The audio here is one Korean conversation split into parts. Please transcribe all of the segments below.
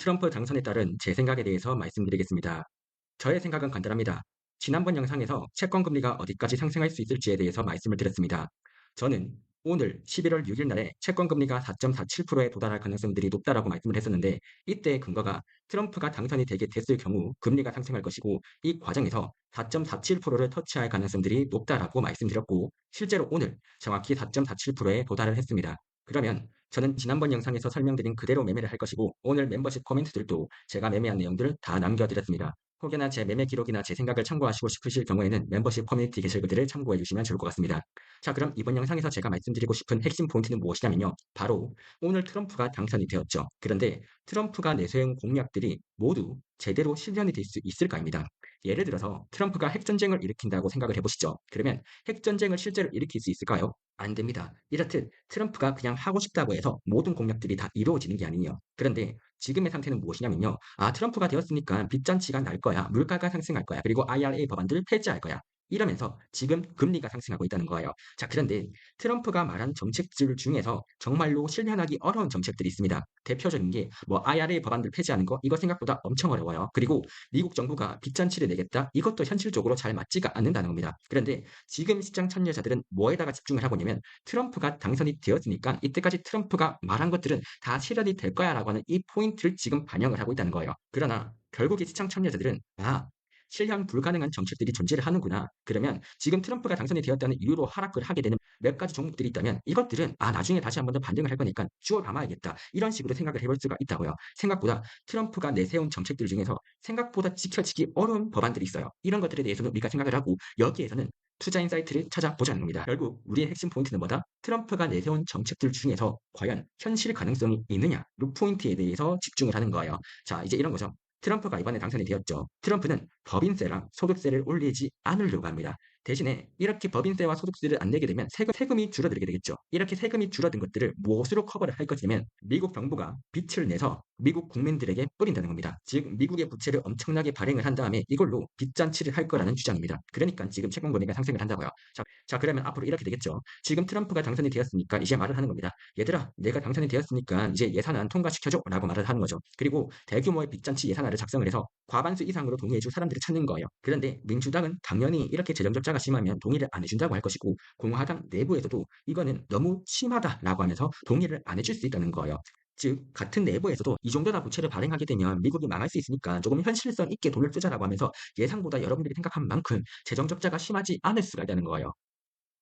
트럼프 당선에 따른 제 생각에 대해서 말씀드리겠습니다. 저의 생각은 간단합니다. 지난번 영상에서 채권 금리가 어디까지 상승할 수 있을지에 대해서 말씀을 드렸습니다. 저는 오늘 11월 6일 날에 채권 금리가 4.47%에 도달할 가능성들이 높다라고 말씀을 했었는데 이때의 근거가 트럼프가 당선이 되게 됐을 경우 금리가 상승할 것이고 이 과정에서 4.47%를 터치할 가능성들이 높다라고 말씀드렸고 실제로 오늘 정확히 4.47%에 도달을 했습니다. 그러면 저는 지난번 영상에서 설명드린 그대로 매매를 할 것이고 오늘 멤버십 코멘트들도 제가 매매한 내용들을 다 남겨드렸습니다. 혹여나 제 매매 기록이나 제 생각을 참고하시고 싶으실 경우에는 멤버십 커뮤니티 게시글들을 참고해 주시면 좋을 것 같습니다. 자 그럼 이번 영상에서 제가 말씀드리고 싶은 핵심 포인트는 무엇이냐면요. 바로 오늘 트럼프가 당선이 되었죠. 그런데 트럼프가 내세운 공약들이 모두 제대로 실현이 될 수 있을까입니다. 예를 들어서 트럼프가 핵전쟁을 일으킨다고 생각을 해보시죠. 그러면 핵전쟁을 실제로 일으킬 수 있을까요? 안 됩니다. 이렇듯 트럼프가 그냥 하고 싶다고 해서 모든 공약들이 다 이루어지는 게 아니에요. 그런데 지금의 상태는 무엇이냐면요. 아, 트럼프가 되었으니까 빚잔치가 날 거야. 물가가 상승할 거야. 그리고 IRA 법안들을 폐지할 거야. 이러면서 지금 금리가 상승하고 있다는 거예요. 자, 그런데 트럼프가 말한 정책들 중에서 정말로 실현하기 어려운 정책들이 있습니다. 대표적인 게 뭐 IRA 법안들 폐지하는 거 이거 생각보다 엄청 어려워요. 그리고 미국 정부가 빚잔치를 내겠다 이것도 현실적으로 잘 맞지가 않는다는 겁니다. 그런데 지금 시장 참여자들은 뭐에다가 집중을 하고 있냐면 트럼프가 당선이 되었으니까 이때까지 트럼프가 말한 것들은 다 실현이 될 거야라고 하는 이 포인트를 지금 반영을 하고 있다는 거예요. 그러나 결국에 시장 참여자들은 아 실현 불가능한 정책들이 존재를 하는구나. 그러면 지금 트럼프가 당선이 되었다는 이유로 하락을 하게 되는 몇 가지 종목들이 있다면 이것들은 아 나중에 다시 한 번 더 반등을 할 거니까 주워 담아야겠다. 이런 식으로 생각을 해볼 수가 있다고요. 생각보다 트럼프가 내세운 정책들 중에서 생각보다 지켜지기 어려운 법안들이 있어요. 이런 것들에 대해서는 우리가 생각을 하고 여기에서는 투자인 사이트를 찾아보자는 겁니다. 결국 우리의 핵심 포인트는 뭐다? 트럼프가 내세운 정책들 중에서 과연 현실 가능성이 있느냐? 이 포인트에 대해서 집중을 하는 거예요. 자, 이제 이런 거죠. 트럼프가 이번에 당선이 되었죠. 트럼프는 법인세랑 소득세를 올리지 않으려고 합니다. 대신에 이렇게 법인세와 소득세를 안 내게 되면 세금, 이 줄어들게 되겠죠. 이렇게 세금이 줄어든 것들을 무엇으로 커버를 할 것이냐면 미국 정부가 빚을 내서 미국 국민들에게 뿌린다는 겁니다. 즉 미국의 부채를 엄청나게 발행을 한 다음에 이걸로 빚잔치를 할 거라는 주장입니다. 그러니까 지금 채권 금리가 상승을 한다고요. 자, 자 그러면 앞으로 이렇게 되겠죠. 지금 트럼프가 당선이 되었으니까 이제 말을 하는 겁니다. 얘들아 내가 당선이 되었으니까 이제 예산안 통과시켜줘 라고 말을 하는 거죠. 그리고 대규모의 빚잔치 예산안을 작성을 해서 과반수 이상으로 동의해줄 사람들을 찾는 거예요. 그런데 민주당은 당연히 이렇게 재정 적자 가 심하면 동의를 안 해준다고 할 것이고 공화당 내부에서도 이거는 너무 심하다라고 하면서 동의를 안 해줄 수 있다는 거예요. 즉 같은 내부에서도 이 정도나 부채를 발행하게 되면 미국이 망할 수 있으니까 조금 현실성 있게 돈을 쓰자라고 하면서 예상보다 여러분들이 생각한 만큼 재정 적자가 심하지 않을 수가 있다는 거예요.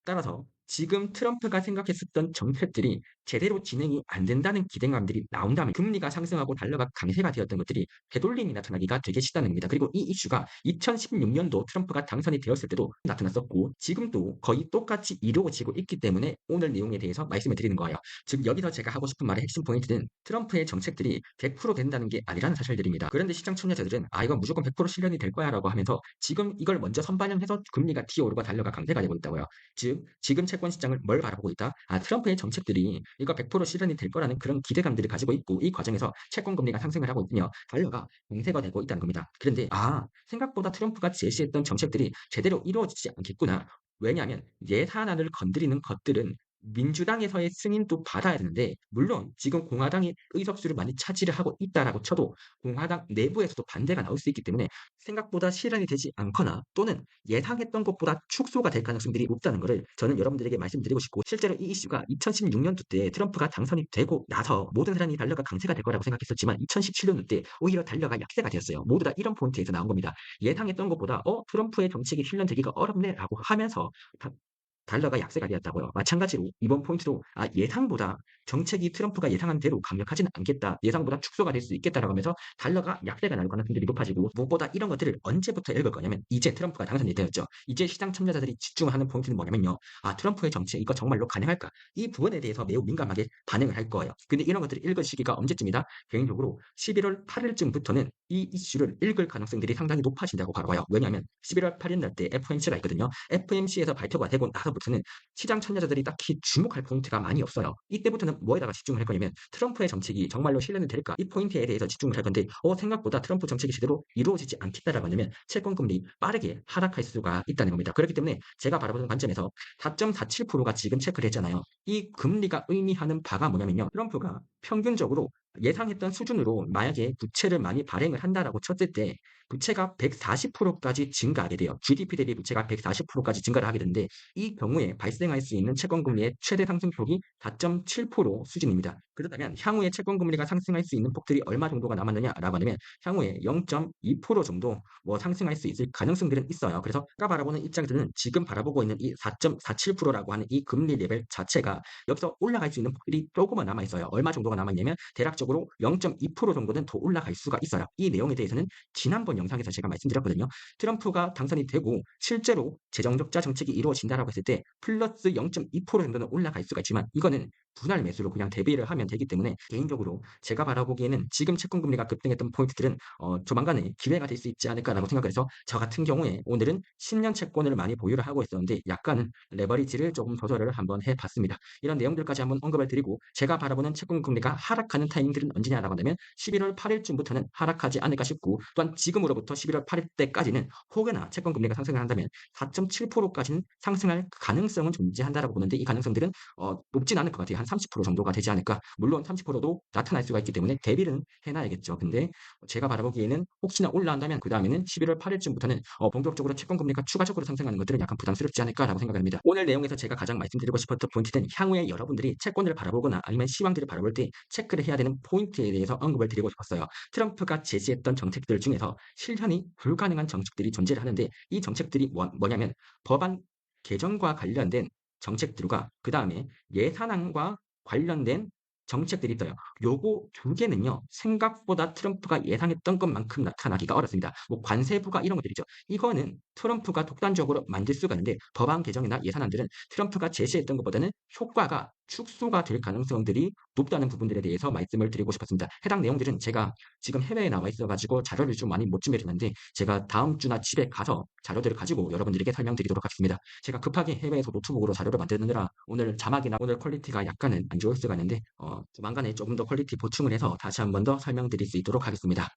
따라서 지금 트럼프가 생각했었던 정책들이 제대로 진행이 안 된다는 기대감들이 나온다면 금리가 상승하고 달러가 강세가 되었던 것들이 되돌림이 나타나기가 되게 쉽다는 겁니다. 그리고 이 이슈가 2016년도 트럼프가 당선이 되었을 때도 나타났었고 지금도 거의 똑같이 이루어지고 있기 때문에 오늘 내용에 대해서 말씀을 드리는 거예요. 즉 여기서 제가 하고 싶은 말의 핵심 포인트는 트럼프의 정책들이 100% 된다는 게 아니라는 사실들입니다. 그런데 시장 참여자들은 아 이건 무조건 100% 실현이 될 거야 라고 하면서 지금 이걸 먼저 선반영해서 금리가 튀어오르고 달러가 강세가 되고 있다고요. 즉 지금 채권 시장을 뭘 바라보고 있다? 아 트럼프의 정책들이 이거 100% 실현이 될 거라는 그런 기대감들을 가지고 있고 이 과정에서 채권 금리가 상승을 하고 있으며 달러가 강세가 되고 있다는 겁니다. 그런데 아 생각보다 트럼프가 제시했던 정책들이 제대로 이루어지지 않겠구나. 왜냐하면 예산안을 건드리는 것들은 민주당에서의 승인도 받아야 되는데 물론 지금 공화당이 의석수를 많이 차지를 하고 있다라고 쳐도 공화당 내부에서도 반대가 나올 수 있기 때문에 생각보다 실현이 되지 않거나 또는 예상했던 것보다 축소가 될 가능성들이 높다는 것을 저는 여러분들에게 말씀드리고 싶고 실제로 이 이슈가 2016년도 때 트럼프가 당선이 되고 나서 모든 사람이 달러가 강세가 될 거라고 생각했었지만 2017년도 때 오히려 달러가 약세가 되었어요. 모두 다 이런 포인트에서 나온 겁니다. 예상했던 것보다 어 트럼프의 정책이 실현되기가 어렵네라고 하면서 달러가 약세가 되었다고요. 마찬가지로 이번 포인트도 아, 예상보다 정책이 트럼프가 예상한 대로 강력하지는 않겠다. 예상보다 축소가 될 수 있겠다라고 하면서 달러가 약세가 날 가능성들이 높아지고 무엇보다 이런 것들을 언제부터 읽을 거냐면 이제 트럼프가 당선이 되었죠. 이제 시장 참여자들이 집중하는 포인트는 뭐냐면요. 아 트럼프의 정책 이거 정말로 가능할까? 이 부분에 대해서 매우 민감하게 반응을 할 거예요. 근데 이런 것들을 읽을 시기가 언제쯤이다? 개인적으로 11월 8일쯤부터는 이 이슈를 읽을 가능성들이 상당히 높아진다고 바라봐요. 왜냐하면 11월 8일 날 때 FOMC가 있거든요. FOMC에서 발표가 되고 나서 부터는 시장 참여자들이 딱히 주목할 포인트가 많이 없어요. 이때부터는 뭐에다가 집중을 할 거냐면 트럼프의 정책이 정말로 실현이 될까? 이 포인트에 대해서 집중을 할 건데 어 생각보다 트럼프 정책이 제대로 이루어지지 않겠다라고 하면 채권 금리 빠르게 하락할 수가 있다는 겁니다. 그렇기 때문에 제가 바라보는 관점에서 4.47%가 지금 체크를 했잖아요. 이 금리가 의미하는 바가 뭐냐면요. 트럼프가 평균적으로 예상했던 수준으로 만약에 부채를 많이 발행을 한다라고 쳤을 때 부채가 140% 까지 증가하게 돼요. GDP 대비 부채가 140% 까지 증가를 하게 되는데 이 경우에 발생할 수 있는 채권 금리의 최대 상승폭이 4.7% 수준입니다. 그렇다면 향후에 채권 금리가 상승할 수 있는 폭들이 얼마 정도가 남았느냐라고 하면 향후에 0.2% 정도 뭐 상승할 수 있을 가능성들은 있어요. 그래서 아까 바라보는 입장들은 지금 바라보고 있는 이 4.47%라고 하는 이 금리 레벨 자체가 여기서 올라갈 수 있는 폭들이 조금은 남아 있어요. 얼마 정도가 남아 있냐면 대략적으로 0.2% 정도는 더 올라갈 수가 있어요. 이 내용에 대해서는 지난번 영상에서 제가 말씀드렸거든요. 트럼프가 당선이 되고 실제로 재정적자 정책이 이루어진다라고 했을 때 플러스 0.2% 정도는 올라갈 수가 있지만 이거는 분할 매수로 그냥 대비를 하면 되기 때문에 개인적으로 제가 바라보기에는 지금 채권 금리가 급등했던 포인트들은 어, 조만간에 기회가 될 수 있지 않을까라고 생각을 해서 저 같은 경우에 오늘은 10년 채권을 많이 보유를 하고 있었는데 약간 레버리지를 조금 조절을 한번 해봤습니다. 이런 내용들까지 한번 언급을 드리고 제가 바라보는 채권 금리가 하락하는 타이밍들은 언제냐라고 하면 11월 8일쯤부터는 하락하지 않을까 싶고 또한 지금으로부터 11월 8일 때까지는 혹여나 채권 금리가 상승을 한다면 4.7%까지는 상승할 가능성은 존재한다라고 보는데 이 가능성들은 어, 높진 않을 것 같아요. 한30% 정도가 되지 않을까. 물론 30%도 나타날 수가 있기 때문에 대비는 해놔야겠죠. 근데 제가 바라보기에는 혹시나 올라간다면 그 다음에는 11월 8일쯤부터는 어, 본격적으로 채권 금리가 추가적으로 상승하는 것들은 약간 부담스럽지 않을까라고 생각합니다. 오늘 내용에서 제가 가장 말씀드리고 싶었던 포인트는 향후에 여러분들이 채권을 바라보거나 아니면 시황들을 바라볼 때 체크를 해야 되는 포인트에 대해서 언급을 드리고 싶었어요. 트럼프가 제시했던 정책들 중에서 실현이 불가능한 정책들이 존재를 하는데 이 정책들이 뭐, 뭐냐면 법안 개정과 관련된 정책들과 그 다음에 예산안과 관련된 정책들이 있어요. 요거 두 개는요. 생각보다 트럼프가 예상했던 것만큼 나타나기가 어렵습니다. 뭐 관세부가 이런 것들이죠. 이거는 트럼프가 독단적으로 만들 수가 있는데 법안 개정이나 예산안들은 트럼프가 제시했던 것보다는 효과가 축소가 될 가능성들이 높다는 부분들에 대해서 말씀을 드리고 싶었습니다. 해당 내용들은 제가 지금 해외에 나와 있어가지고 자료를 좀 많이 못 준비했는데 제가 다음 주나 집에 가서 자료들을 가지고 여러분들에게 설명드리도록 하겠습니다. 제가 급하게 해외에서 노트북으로 자료를 만드느라 오늘 자막이나 오늘 퀄리티가 약간은 안 좋을 수가 있는데 어, 조만간에 조금 더 퀄리티 보충을 해서 다시 한 번 더 설명드릴 수 있도록 하겠습니다.